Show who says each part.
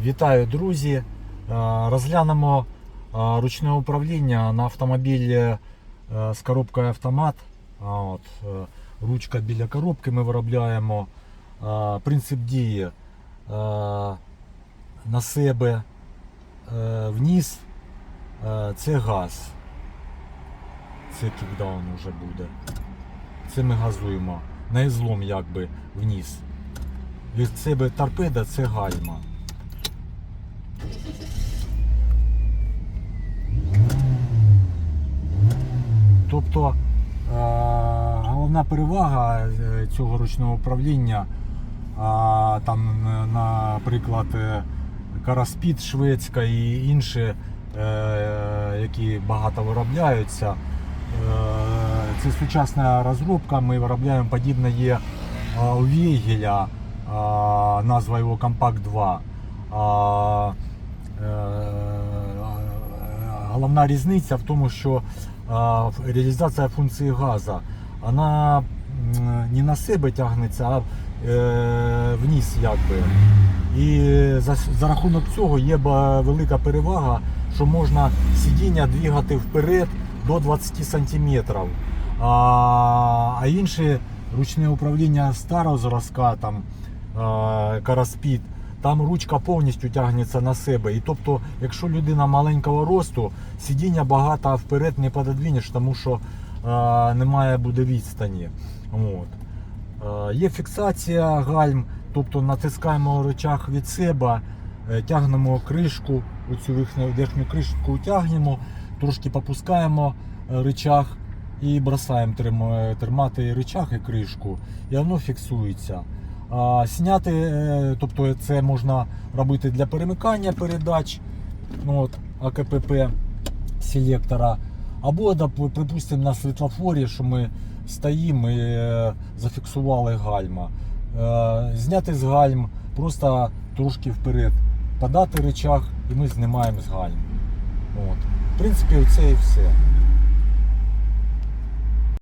Speaker 1: Вітаю, друзі! Е, Розглянемо е, ручне управління на автомобілі е, з коробкою автомат. От, ручка біля коробки ми виробляємо. Принцип дії на себе вниз. Це газ. Це кікдаун вже буде. Це ми газуємо. На ізлом якби вниз. Від себе торпеда це гальма. Тобто е, головна перевага е, цього ручного управління, там, е, наприклад, е, Караспід шведська і інші, які багато виробляються. Це сучасна розробка, ми виробляємо подібне є у Вєгеля, е, назва його Compact 2. Головна різниця в тому, що реалізація функції газу, вона не на себе тягнеться, а е, вниз якби. І за, за рахунок цього є велика перевага, що можна сидіння двигати вперед до 20 см. А, а інші ручне управління старого зразка, там, Караспід, там ручка повністю тягнеться на себе. І тобто, якщо людина маленького росту, сидіння багато вперед не пододвинеш, тому що е, немає буде відстані. От. Е, Є фіксація гальм, тобто натискаємо рычаг від себе, е, тягнемо кришку, оцю верхню, верхню кришку тягнемо, трошки попускаємо е, рычаг і бросаємо трим- тримати рычаг і кришку, і воно фіксується. А, е, тобто це можна робити для перемикання передач ну, от, АКПП селектора. Або, припустимо, на світлофорі, що ми стоїмо і е, зафіксували гальма. Е, Зняти з гальм, просто трошки вперед, подати рычаг і ми знімаємо з гальм. От. В принципі, це і все.